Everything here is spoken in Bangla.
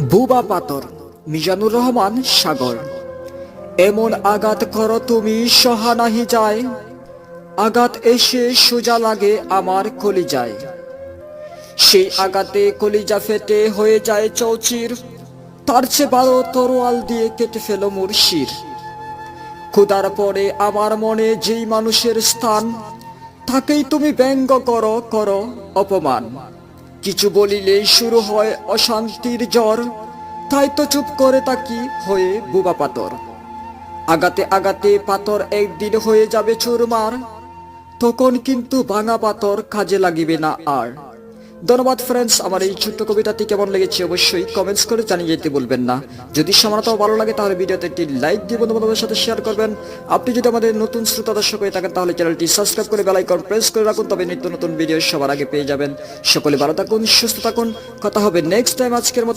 বুবা পাতর মিজানুর রহমান সাগর। এমন আঘাত করো তুমি সহা নাহি যায়। আঘাত এসে সোজা লাগে আমার কলিজায়। সেই আঘাতে কলিজা ফেটে হয়ে যায় চৌচির। তার চেয়ে বারো তরোয়াল দিয়ে কেটে ফেল মোর শির ক্ষুদার পরে আমার মনে যেই মানুষের স্থান, তাকেই তুমি ব্যঙ্গ করো করো অপমান। কিছু বলিলেই শুরু হয় অশান্তির জ্বর। তাই তো চুপ করে তাকি হয়ে বুবা পাতর আগাতে আগাতে পাতর একদিন হয়ে যাবে চুরমার। তখন কিন্তু ভাঙা পাতর কাজে লাগিবে না আর। ধন্যবাদ ফ্রেন্ডস আমার এই ছোট্ট কবিতাটি কেমন লেগেছে অবশ্যই কমেন্টস করে জানিয়ে যেতে বলবেন না। যদি সমানতাও ভালো লাগে তাহলে ভিডিওতে একটি লাইক দিয়ে বন্ধু বান্ধবের সাথে শেয়ার করবেন। আপনি যদি আমাদের নতুন শ্রোতা দর্শক হয়ে থাকেন তাহলে চ্যানেলটি সাবস্ক্রাইব করে বেলাইকন প্রেস করে রাখুন, তবে নিত্য নতুন ভিডিও সবার আগে পেয়ে যাবেন। সকলে ভালো থাকুন, সুস্থ থাকুন। কথা হবে নেক্সট টাইম আজকের মতো